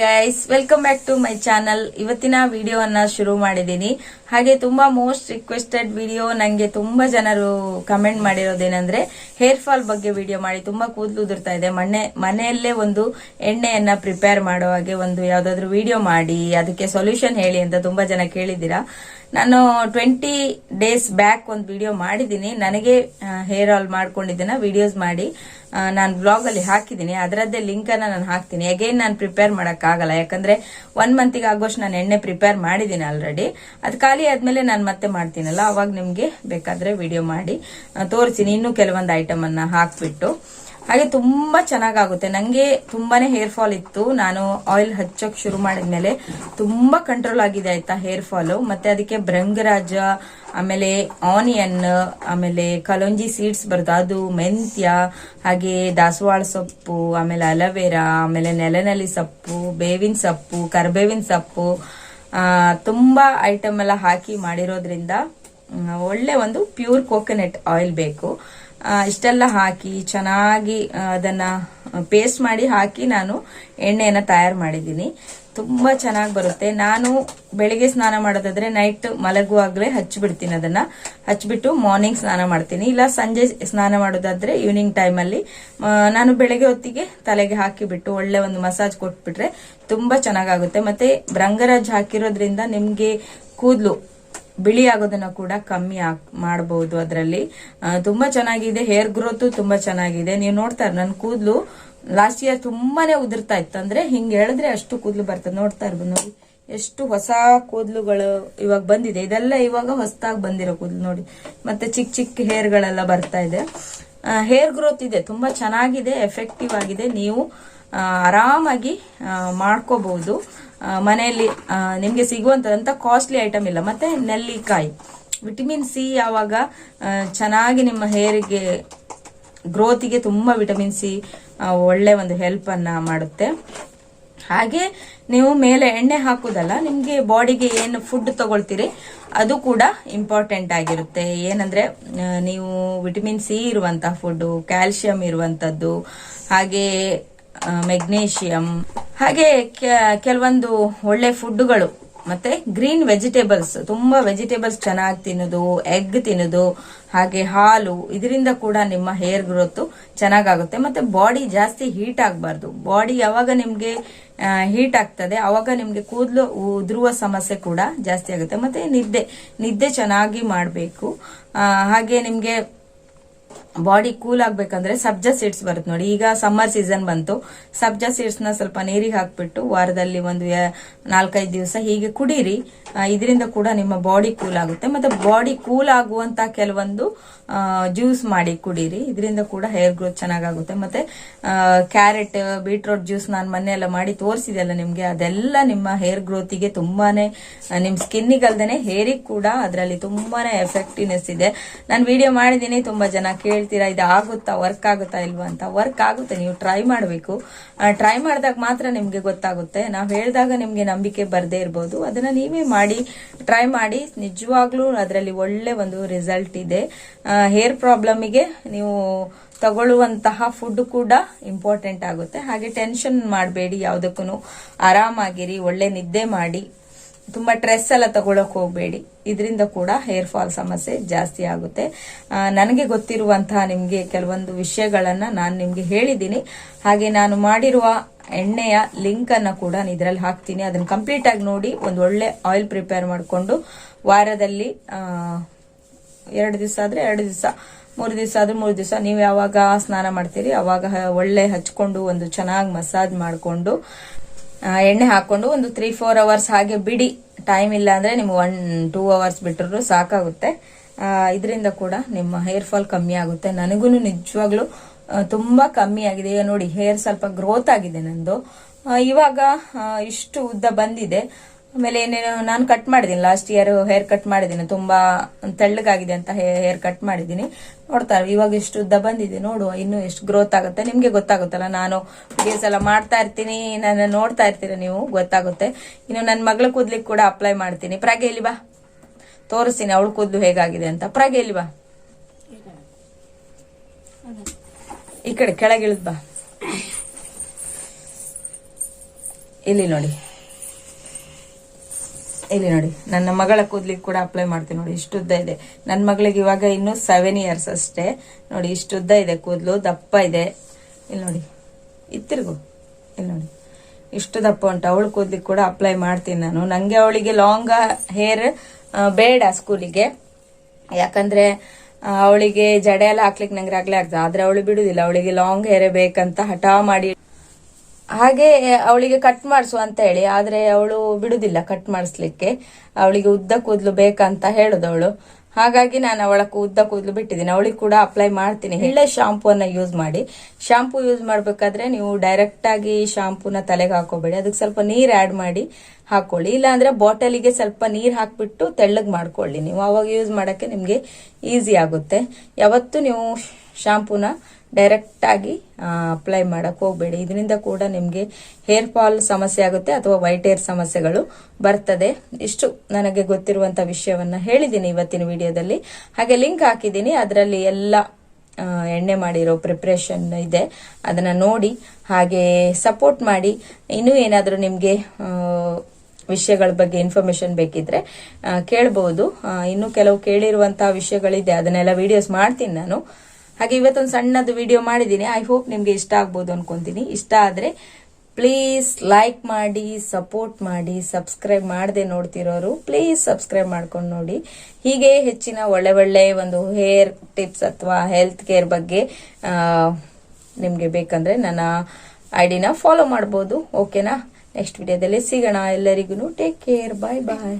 Guys welcome back to my channel ಇವತ್ತಿನ ವಿಡಿಯೋವನ್ನ ಶುರು ಮಾಡಿದ್ದೀನಿ. ಹಾಗೆ ತುಂಬಾ ಮೋಸ್ಟ್ ರಿಕ್ವೆಸ್ಟೆಡ್ ವಿಡಿಯೋ ನಂಗೆ ತುಂಬಾ ಜನರು ಕಮೆಂಟ್ ಮಾಡಿರೋದೇನೆಂದ್ರೆ ಹೇರ್ ಫಾಲ್ ಬಗ್ಗೆ ವಿಡಿಯೋ ಮಾಡಿ. ತುಂಬಾ ಕೂದಲು ಉದುರ್ತಾ ಇದೆ. ಮನೆ, ಮನೆಯಲ್ಲೇ ಒಂದು ಎಣ್ಣೆಯನ್ನ ಪ್ರಿಪೇರ್ ಮಾಡೋ ಹಾಗೆ ಒಂದು ಯಾವ್ದಾದ್ರು ವಿಡಿಯೋ ಮಾಡಿ, ಅದಕ್ಕೆ ಸೊಲ್ಯೂಷನ್ ಹೇಳಿ ಅಂತ ತುಂಬಾ ಜನ ಕೇಳಿದ್ದೀರಾ. ನಾನು ಟ್ವೆಂಟಿ ಡೇಸ್ ಬ್ಯಾಕ್ ಒಂದು ವಿಡಿಯೋ ಮಾಡಿದ್ದೀನಿ. ನನಗೆ ಹೇರ್ ಆಲ್ ಮಾಡ್ಕೊಂಡಿದ್ದೇನೆ ವಿಡಿಯೋಸ್ ಮಾಡಿ. ನಾನು ಬ್ಲಾಗ್ ಅಲ್ಲಿ ಹಾಕಿದ್ದೀನಿ ಅದರದ್ದೇ ಲಿಂಕ್ ಅನ್ನ ನಾನು ಹಾಕ್ತೀನಿ. ಅಗೈನ್ ನಾನು ಪ್ರಿಪೇರ್ ಆಗಲ್ಲ. ಯಾಕಂದ್ರೆ ಒನ್ ಮಂತಿಗೆ ಆಗೋಷ್ಟು ನಾನು ಎಣ್ಣೆ ಪ್ರಿಪೇರ್ ಮಾಡಿದ್ದೀನಿ ಆಲ್ರೆಡಿ ಅದು ಖಾಲಿ ಆದ್ಮೇಲೆ ನಾನು ಮತ್ತೆ ಮಾಡ್ತೀನಲ್ಲ. ಅವಾಗ ನಿಮಗೆ ಬೇಕಾದ್ರೆ ವಿಡಿಯೋ ಮಾಡಿ ತೋರಿಸ್ತೀನಿ. ಇನ್ನೂ ಕೆಲವೊಂದು ಐಟಮನ್ನು ಹಾಕ್ಬಿಟ್ಟು. ಹಾಗೆ ತುಂಬಾ ಚೆನ್ನಾಗಾಗುತ್ತೆ. ನಂಗೆ ತುಂಬಾನೇ ಹೇರ್ ಫಾಲ್ ಇತ್ತು. ನಾನು ಆಯಿಲ್ ಹಚ್ಚಕ್ ಶುರು ಮಾಡಿದ್ಮೇಲೆ ತುಂಬಾ ಕಂಟ್ರೋಲ್ ಆಗಿದೆ ಆಯ್ತಾ ಹೇರ್ ಫಾಲ್ ಮತ್ತೆ ಅದಕ್ಕೆ ಭೃಂಗರಾಜ, ಆಮೇಲೆ ಆನಿಯನ್ ಆಮೇಲೆ ಕಲೋಂಜಿ ಸೀಡ್ಸ್ ಬರುತ್ತೆ. ಅದು ಮೆಂತ್ಯ, ಹಾಗೆ ದಾಸವಾಳ ಸೊಪ್ಪು, ಆಮೇಲೆ ಅಲವೇರಾ, ಆಮೇಲೆ ನೆಲನೆಲಿ ಸೊಪ್ಪು, ಬೇವಿನ ಸೊಪ್ಪು, ಕರ್ಬೇವಿನ ಸೊಪ್ಪು ತುಂಬಾ ಐಟಮ್ ಎಲ್ಲ ಹಾಕಿ ಮಾಡಿರೋದ್ರಿಂದ ಒಳ್ಳೆ ಒಂದು ಪ್ಯೂರ್ ಕೋಕೋನಟ್ ಆಯಿಲ್ ಬೇಕು. ಇಷ್ಟೆಲ್ಲ ಹಾಕಿ, ಚೆನ್ನಾಗಿ ಅದನ್ನ ಪೇಸ್ಟ್ ಮಾಡಿ ಹಾಕಿ ನಾನು ಎಣ್ಣೆಯನ್ನ ತಯಾರು ಮಾಡಿದ್ದೀನಿ. ತುಂಬಾ ಚೆನ್ನಾಗಿ ಬರುತ್ತೆ. ನಾನು ಬೆಳಿಗ್ಗೆ ಸ್ನಾನ ಮಾಡೋದಾದ್ರೆ ನೈಟ್ ಮಲಗುವಾಗಲೇ ಹಚ್ಚಿಬಿಡ್ತೀನಿ ಅದನ್ನ. ಹಚ್ಚಿಬಿಟ್ಟು ಮಾರ್ನಿಂಗ್ ಸ್ನಾನ ಮಾಡ್ತೀನಿ. ಇಲ್ಲ, ಸಂಜೆ ಸ್ನಾನ ಮಾಡೋದಾದ್ರೆ ಈವ್ನಿಂಗ್ ಟೈಮಲ್ಲಿ ನಾನು ಬೆಳಗ್ಗೆ ಹೊತ್ತಿಗೆ ತಲೆಗೆ ಹಾಕಿಬಿಟ್ಟು ಒಳ್ಳೆ ಒಂದು ಮಸಾಜ್ ಕೊಟ್ಬಿಟ್ರೆ ತುಂಬಾ ಚೆನ್ನಾಗಾಗುತ್ತೆ. ಮತ್ತೆ ಭ್ರಂಗರಾಜ್ ಹಾಕಿರೋದ್ರಿಂದ ನಿಮ್ಗೆ ಕೂದಲು ಬಿಳಿ ಆಗೋದನ್ನ ಕೂಡ ಕಮ್ಮಿ ಮಾಡಬಹುದು ಅದರಲ್ಲಿ. ತುಂಬಾ ಚೆನ್ನಾಗಿದೆ. ಹೇರ್ ಗ್ರೋತ್ ತುಂಬಾ ಚೆನ್ನಾಗಿದೆ. ನೀವು ನೋಡ್ತಾ ನನ್ನ ಕೂದಲು ಲಾಸ್ಟ್ ಇಯರ್ ತುಂಬಾನೇ ಉದುರ್ತಾ ಇತ್ತು. ಅಂದ್ರೆ ಹಿಂಗ್ ಹೇಳಿದ್ರೆ ಅಷ್ಟು ಕೂದಲು ಬರ್ತದೆ. ನೋಡ್ತಾ ಇರ್ಬೋದು ನೋಡಿ. ಎಷ್ಟು ಹೊಸ ಕೂದಲುಗಳು ಇವಾಗ ಬಂದಿದೆ. ಇದೆಲ್ಲ ಇವಾಗ ಹೊಸದಾಗಿ ಬಂದಿರೋ ಕೂದಲು ನೋಡಿ. ಮತ್ತೆ ಚಿಕ್ಕ ಚಿಕ್ಕ ಹೇರ್ಗಳೆಲ್ಲ ಬರ್ತಾ ಇದೆ. ಹೇರ್ ಗ್ರೋತ್ ಇದೆ. ತುಂಬಾ ಚೆನ್ನಾಗಿದೆ. ಎಫೆಕ್ಟಿವ್ ಆಗಿದೆ. ನೀವು ಆರಾಮಾಗಿ ಮಾಡ್ಕೋಬಹುದು. ಮನೆಯಲ್ಲಿ ನಿಮಗೆ ಸಿಗುವಂತದಂತ ಕಾಸ್ಟ್ಲಿ ಐಟಮ್ ಇಲ್ಲ. ಮತ್ತೆ ನೆಲ್ಲಿಕಾಯಿ. ವಿಟಮಿನ್ ಸಿ ಯಾವಾಗ ಚೆನ್ನಾಗಿ ನಿಮ್ಮ ಹೇರಿಗೆ ಗ್ರೋತಿಗೆ ತುಂಬಾ ವಿಟಮಿನ್ ಸಿ ಒಳ್ಳೆ ಒಂದು ಹೆಲ್ಪ್ ಅನ್ನ ಮಾಡುತ್ತೆ. ಹಾಗೆ ನೀವು ಮೇಲೆ ಎಣ್ಣೆ ಹಾಕುದಲ್ಲ, ನಿಮ್ಗೆ ಬಾಡಿಗೆ ಏನು ಫುಡ್ ತಗೊಳ್ತೀರಿ, ಅದು ಕೂಡ ಇಂಪಾರ್ಟೆಂಟ್ ಆಗಿರುತ್ತೆ. ಏನಂದ್ರೆ ನೀವು ವಿಟಮಿನ್ ಸಿ ಇರುವಂತಹ ಫುಡ್ ಕ್ಯಾಲ್ಸಿಯಂ ಇರುವಂತದ್ದು, ಹಾಗೆ ಮೆಗ್ನೇಷಿಯಂ ಹಾಗೆ ಕೆಲವೊಂದು ಒಳ್ಳೆ ಫುಡ್ಗಳು ಮತ್ತೆ ಗ್ರೀನ್ ವೆಜಿಟೇಬಲ್ಸ್, ತುಂಬಾ ವೆಜಿಟೇಬಲ್ಸ್ ಚೆನ್ನಾಗಿ ತಿನ್ನೋದು, ಎಗ್ ತಿನ್ನೋದು, ಹಾಗೆ ಹಾಲು, ಇದರಿಂದ ಕೂಡ ನಿಮ್ಮ ಹೇರ್ ಗ್ರೋತ್ ಚೆನ್ನಾಗಾಗುತ್ತೆ. ಮತ್ತೆ ಬಾಡಿ ಜಾಸ್ತಿ ಹೀಟ್ ಆಗಬಾರ್ದು. ಬಾಡಿ ಯಾವಾಗ ನಿಮಗೆ ಹೀಟ್ ಆಗ್ತದೆ, ಅವಾಗ ನಿಮಗೆ ಕೂದಲು ಉದುರುವ ಸಮಸ್ಯೆ ಕೂಡ ಜಾಸ್ತಿ ಆಗುತ್ತೆ. ಮತ್ತೆ ನಿದ್ದೆ ನಿದ್ದೆ ಚೆನ್ನಾಗಿ ಮಾಡಬೇಕು. ಹಾಗೆ ನಿಮ್ಗೆ ಬಾಡಿ ಕೂಲ್ ಆಗ್ಬೇಕಂದ್ರೆ ಸಬ್ಜಾ ಸೀಡ್ಸ್ ಬರುತ್ತೆ ನೋಡಿ. ಈಗ ಸಮ್ಮರ್ ಸೀಸನ್ ಬಂತು. ಸಬ್ಜಾ ಸೀಡ್ಸ್ನ ಸ್ವಲ್ಪ ನೀರಿಗೆ ಹಾಕ್ಬಿಟ್ಟು ವಾರದಲ್ಲಿ ಒಂದು ನಾಲ್ಕೈದು ದಿವಸ ಹೀಗೆ ಕುಡೀರಿ. ಇದರಿಂದ ಕೂಡ ನಿಮ್ಮ ಬಾಡಿ ಕೂಲ್ ಆಗುತ್ತೆ. ಮತ್ತೆ ಬಾಡಿ ಕೂಲ್ ಆಗುವಂತ ಕೆಲವೊಂದು ಜ್ಯೂಸ್ ಮಾಡಿ ಕುಡೀರಿ. ಇದರಿಂದ ಕೂಡ ಹೇರ್ ಗ್ರೋತ್ ಚೆನ್ನಾಗಾಗುತ್ತೆ. ಮತ್ತೆ ಕ್ಯಾರೆಟ್, ಬೀಟ್ರೋಟ್ ಜ್ಯೂಸ್ ನಾನು ಮೊನ್ನೆ ಎಲ್ಲ ಮಾಡಿ ತೋರಿಸಿದೆಲ್ಲ ನಿಮ್ಗೆ? ಅದೆಲ್ಲ ನಿಮ್ಮ ಹೇರ್ ಗ್ರೋತಿಗೆ ತುಂಬಾನೇ ನಿಮ್ಮ ನಿಮ್ ಸ್ಕಿನ್ನಿಗಲ್ದೇನೆ ಹೇರಿಗೆ ಕೂಡ ಅದರಲ್ಲಿ ತುಂಬಾನೇ ಎಫೆಕ್ಟಿವ್ನೆಸ್ ಇದೆ. ನಾನು ವಿಡಿಯೋ ಮಾಡಿದ್ದೀನಿ. ತುಂಬಾ ಜನ ಕೇಳ್ತೀರಾ ಇದು ಆಗುತ್ತಾ ವರ್ಕ್ ಆಗುತ್ತಾ ಇಲ್ವಾ ಅಂತ. ವರ್ಕ್ ಆಗುತ್ತೆ, ನೀವು ಟ್ರೈ ಮಾಡಬೇಕು. ಟ್ರೈ ಮಾಡಿದಾಗ ಮಾತ್ರ ನಿಮಗೆ ಗೊತ್ತಾಗುತ್ತೆ. ನಾವು ಹೇಳಿದಾಗ ನಿಮಗೆ ನಂಬಿಕೆ ಬರದೇ ಇರ್ಬೋದು. ಅದನ್ನು ನೀವೇ ಮಾಡಿ ಟ್ರೈ ಮಾಡಿ, ನಿಜವಾಗ್ಲೂ ಅದರಲ್ಲಿ ಒಳ್ಳೆ ಒಂದು ರಿಸಲ್ಟ್ ಇದೆ. ಹೇರ್ ಪ್ರಾಬ್ಲಮಿಗೆ ನೀವು ತಗೊಳ್ಳುವಂತಹ ಫುಡ್ ಕೂಡ ಇಂಪಾರ್ಟೆಂಟ್ ಆಗುತ್ತೆ. ಹಾಗೆ ಟೆನ್ಷನ್ ಮಾಡಬೇಡಿ ಯಾವುದಕ್ಕೂ ಆರಾಮಾಗಿರಿ, ಒಳ್ಳೆ ನಿದ್ದೆ ಮಾಡಿ. ತುಂಬಾ ಡ್ರೆಸ್ ಎಲ್ಲ ತಗೊಳಕ್ ಹೋಗಬೇಡಿ. ಇದರಿಂದ ಕೂಡ ಹೇರ್ ಫಾಲ್ ಸಮಸ್ಯೆ ಜಾಸ್ತಿ ಆಗುತ್ತೆ. ನನಗೆ ಗೊತ್ತಿರುವಂತಹ ನಿಮ್ಗೆ ಕೆಲವೊಂದು ವಿಷಯಗಳನ್ನ ನಾನು ನಿಮ್ಗೆ ಹೇಳಿದ್ದೀನಿ. ಹಾಗೆ ನಾನು ಮಾಡಿರುವ ಎಣ್ಣೆಯ ಲಿಂಕ್ ಅನ್ನ ಕೂಡ ನಾನು ಇದರಲ್ಲಿ ಹಾಕ್ತೀನಿ. ಅದನ್ನ ಕಂಪ್ಲೀಟ್ ಆಗಿ ನೋಡಿ ಒಂದು ಒಳ್ಳೆ ಆಯಿಲ್ ಪ್ರಿಪೇರ್ ಮಾಡಿಕೊಂಡು ವಾರದಲ್ಲಿ ಎರಡು ದಿವಸ ಆದ್ರೆ ಎರಡು ದಿವಸ, ಮೂರು ದಿವಸ ಆದ್ರೆ ಮೂರು ದಿವಸ. ನೀವು ಯಾವಾಗ ಸ್ನಾನ ಮಾಡ್ತೀರಿ, ಅವಾಗ ಒಳ್ಳೆ ಹಚ್ಕೊಂಡು ಒಂದು ಚೆನ್ನಾಗಿ ಮಸಾಜ್ ಮಾಡಿಕೊಂಡು ಎಣ್ಣೆ ಹಾಕೊಂಡು ಒಂದು ತ್ರೀ ಫೋರ್ ಅವರ್ಸ್ ಹಾಗೆ ಬಿಡಿ. ಟೈಮ್ ಇಲ್ಲ ಅಂದ್ರೆ ನಿಮ್ಗೆ ಒನ್ ಟೂ ಅವರ್ಸ್ ಬಿಟ್ಟರು ಸಾಕಾಗುತ್ತೆ. ಇದರಿಂದ ಕೂಡ ನಿಮ್ಮ ಹೇರ್ ಫಾಲ್ ಕಮ್ಮಿ ಆಗುತ್ತೆ. ನನಗೂ ನಿಜವಾಗ್ಲೂ ತುಂಬಾ ಕಮ್ಮಿ ಆಗಿದೆ. ನೋಡಿ ಹೇರ್ ಸ್ವಲ್ಪ ಗ್ರೋತ್ ಆಗಿದೆ ನಂದು. ಇವಾಗ ಇಷ್ಟು ಉದ್ದ ಬಂದಿದೆ. ಆಮೇಲೆ ಏನೇನು ನಾನು ಕಟ್ ಮಾಡಿದ್ದೀನಿ ಲಾಸ್ಟ್ ಇಯರ್ ಹೇರ್ ಕಟ್ ಮಾಡಿದ್ದೀನಿ ತುಂಬಾ ತೆಳ್ಳಗಾಗಿದೆ ಅಂತ ಹೇರ್ ಕಟ್ ಮಾಡಿದ್ದೀನಿ ನೋಡ್ತಾರೆ ಇವಾಗ ಎಷ್ಟು ಉದ್ದ ಬಂದಿದೆ. ನೋಡುವ ಇನ್ನು ಎಷ್ಟು ಗ್ರೋತ್ ಆಗುತ್ತೆ. ನಿಮ್ಗೆ ಗೊತ್ತಾಗುತ್ತಲ್ಲ, ನಾನು ವಿಡಿಯೋಸ್ ಎಲ್ಲ ಮಾಡ್ತಾ ಇರ್ತೀನಿ. ನಾನು ನೋಡ್ತಾ ಇರ್ತೀರ ನೀವು, ಗೊತ್ತಾಗುತ್ತೆ. ಇನ್ನು ನನ್ನ ಮಗಳ ಕೂದ್ಲಿಕ್ಕೆ ಕೂಡ ಅಪ್ಲೈ ಮಾಡ್ತೀನಿ. ಪ್ರಾಗೆ ಇಲ್ಲಿ ಬಾ? ತೋರಿಸ್ತೀನಿ, ಅವಳು ಕೂದಲು ಹೇಗಾಗಿದೆ ಅಂತ. ಪ್ರಾಗೆ ಇಲ್ಲಿ ಬಾ? ಈ ಕಡೆ ಕೆಳಗಿಳಿದ್ ಬಾ. ಇಲ್ಲಿ ನೋಡಿ. ಇಲ್ಲಿ ನೋಡಿ, ನನ್ನ ಮಗಳ ಕೂದ್ಲಿಕ್ಕೆ ಕೂಡ ಅಪ್ಲೈ ಮಾಡ್ತೀನಿ ನೋಡಿ ಇಷ್ಟು ಉದ್ದ ಇದೆ. ನನ್ನ ಮಗಳಿಗೆ ಇವಾಗ ಇನ್ನು ಸೆವೆನ್ ಇಯರ್ಸ್ ಅಷ್ಟೇ. ನೋಡಿ ಇಷ್ಟು ಉದ್ದ ಇದೆ ಕೂದಲು, ದಪ್ಪ ಇದೆ. ಇಲ್ಲಿ ನೋಡಿ ಇತ್ತಿರ್ಗು ಇಲ್ಲಿ ನೋಡಿ. ಇಷ್ಟು ದಪ್ಪ ಉಂಟು, ಅವಳು ಕೂದ್ಲಿಕ್ಕೆ ಕೂಡ ಅಪ್ಲೈ ಮಾಡ್ತೀನಿ ನಾನು. ನನಗೆ ಅವಳಿಗೆ ಲಾಂಗ್ ಹೇರ್ ಬೇಡ ಸ್ಕೂಲಿಗೆ ಯಾಕಂದ್ರೆ ಅವಳಿಗೆ ಜಡೆ ಎಲ್ಲ ಹಾಕ್ಲಿಕ್ಕೆ ನಂಗೆ ಆಗ್ಲೇ ಆಗ್ತದೆ. ಆದರೆ ಅವಳು ಬಿಡುದಿಲ್ಲ, ಅವಳಿಗೆ ಲಾಂಗ್ ಹೇರೇ ಬೇಕಂತ ಹಠ ಮಾಡಿ ಹಾಗೆ ಅವಳಿಗೆ ಕಟ್ ಮಾಡಿಸು ಅಂತ ಹೇಳಿ, ಆದ್ರೆ ಅವಳು ಬಿಡುದಿಲ್ಲ ಕಟ್ ಮಾಡಿಸ್ಲಿಕ್ಕೆ. ಅವಳಿಗೆ ಉದ್ದ ಕೂದಲು ಬೇಕಂತ ಅವಳು ಹಾಗಾಗಿ ನಾನು ಅವಳ ಉದ್ದ ಕೂದಲು ಬಿಟ್ಟಿದ್ದೀನಿ. ಅವಳಿಗೆ ಕೂಡ ಅಪ್ಲೈ ಮಾಡ್ತೀನಿ. ಒಳ್ಳೆ ಶಾಂಪೂನ ಯೂಸ್ ಮಾಡಿ. ಶಾಂಪೂ ಯೂಸ್ ಮಾಡಬೇಕಾದ್ರೆ ನೀವು ಡೈರೆಕ್ಟ್ ಆಗಿ ಶಾಂಪೂನ ತಲೆಗೆ ಹಾಕೋಬೇಡಿ. ಅದಕ್ಕೆ ಸ್ವಲ್ಪ ನೀರ್ ಆಡ್ ಮಾಡಿ ಹಾಕೊಳ್ಳಿ. ಇಲ್ಲಾಂದ್ರೆ ಬಾಟಲಿಗೆ ಸ್ವಲ್ಪ ನೀರ್ ಹಾಕ್ಬಿಟ್ಟು ತೆಳ್ಳಗ್ ಮಾಡ್ಕೊಳ್ಳಿ. ನೀವು ಅವಾಗ ಯೂಸ್ ಮಾಡಕ್ಕೆ ನಿಮ್ಗೆ ಈಸಿ ಆಗುತ್ತೆ. ಯಾವತ್ತು ನೀವು ಶಾಂಪೂನ ಡೈರೆಕ್ಟ್ ಆಗಿ ಅಪ್ಲೈ ಮಾಡಕ್ ಹೋಗಬೇಡಿ. ಇದರಿಂದ ಕೂಡ ನಿಮಗೆ ಹೇರ್ ಫಾಲ್ ಸಮಸ್ಯೆ ಆಗುತ್ತೆ ಅಥವಾ ವೈಟ್ ಹೇರ್ ಸಮಸ್ಯೆಗಳು ಬರ್ತದೆ. ಇಷ್ಟು ನನಗೆ ಗೊತ್ತಿರುವಂಥ ವಿಷಯವನ್ನ ಹೇಳಿದ್ದೀನಿ ಇವತ್ತಿನ ವಿಡಿಯೋದಲ್ಲಿ. ಹಾಗೆ ಲಿಂಕ್ ಹಾಕಿದ್ದೀನಿ. ಅದರಲ್ಲಿ ಎಲ್ಲ ಎಣ್ಣೆ ಮಾಡಿರೋ ಪ್ರಿಪ್ರೇಷನ್ ಇದೆ. ಅದನ್ನ ನೋಡಿ, ಹಾಗೆ ಸಪೋರ್ಟ್ ಮಾಡಿ. ಇನ್ನೂ ಏನಾದರೂ ನಿಮಗೆ ವಿಷಯಗಳ ಬಗ್ಗೆ ಇನ್ಫಾರ್ಮೇಶನ್ ಬೇಕಿದ್ರೆ ಕೇಳ್ಬಹುದು ಇನ್ನು ಕೆಲವು ಕೇಳಿರುವಂತಹ ವಿಷಯಗಳಿದೆ. ಅದನ್ನೆಲ್ಲ ವಿಡಿಯೋಸ್ ಮಾಡ್ತೀನಿ ನಾನು. ಹಾಗೆ ಇವತ್ತೊಂದು ಸಣ್ಣದು ವಿಡಿಯೋ ಮಾಡಿದ್ದೀನಿ. ಐ ಹೋಪ್ ನಿಮಗೆ ಇಷ್ಟ ಆಗ್ಬೋದು ಅನ್ಕೊಂತೀನಿ. ಇಷ್ಟ ಆದರೆ ಪ್ಲೀಸ್ ಲೈಕ್ ಮಾಡಿ ಸಪೋರ್ಟ್ ಮಾಡಿ ಸಬ್ಸ್ಕ್ರೈಬ್ ಮಾಡದೆ ನೋಡ್ತಿರೋರು ಪ್ಲೀಸ್ ಸಬ್ಸ್ಕ್ರೈಬ್ ಮಾಡ್ಕೊಂಡು ನೋಡಿ. ಹೀಗೆ ಹೆಚ್ಚಿನ ಒಳ್ಳೆ ಒಳ್ಳೆ ಒಂದು ಹೇರ್ ಟಿಪ್ಸ್ ಅಥವಾ ಹೆಲ್ತ್ ಕೇರ್ ಬಗ್ಗೆ ನಿಮಗೆ ಬೇಕಂದ್ರೆ ನನ್ನ ಐಡಿನ ಫಾಲೋ ಮಾಡ್ಬೋದು. ಓಕೆನಾ ನೆಕ್ಸ್ಟ್ ವಿಡಿಯೋದಲ್ಲಿ ಸಿಗೋಣ ಎಲ್ಲರಿಗೂ ಟೇಕ್ ಕೇರ್ ಬಾಯ್ ಬಾಯ್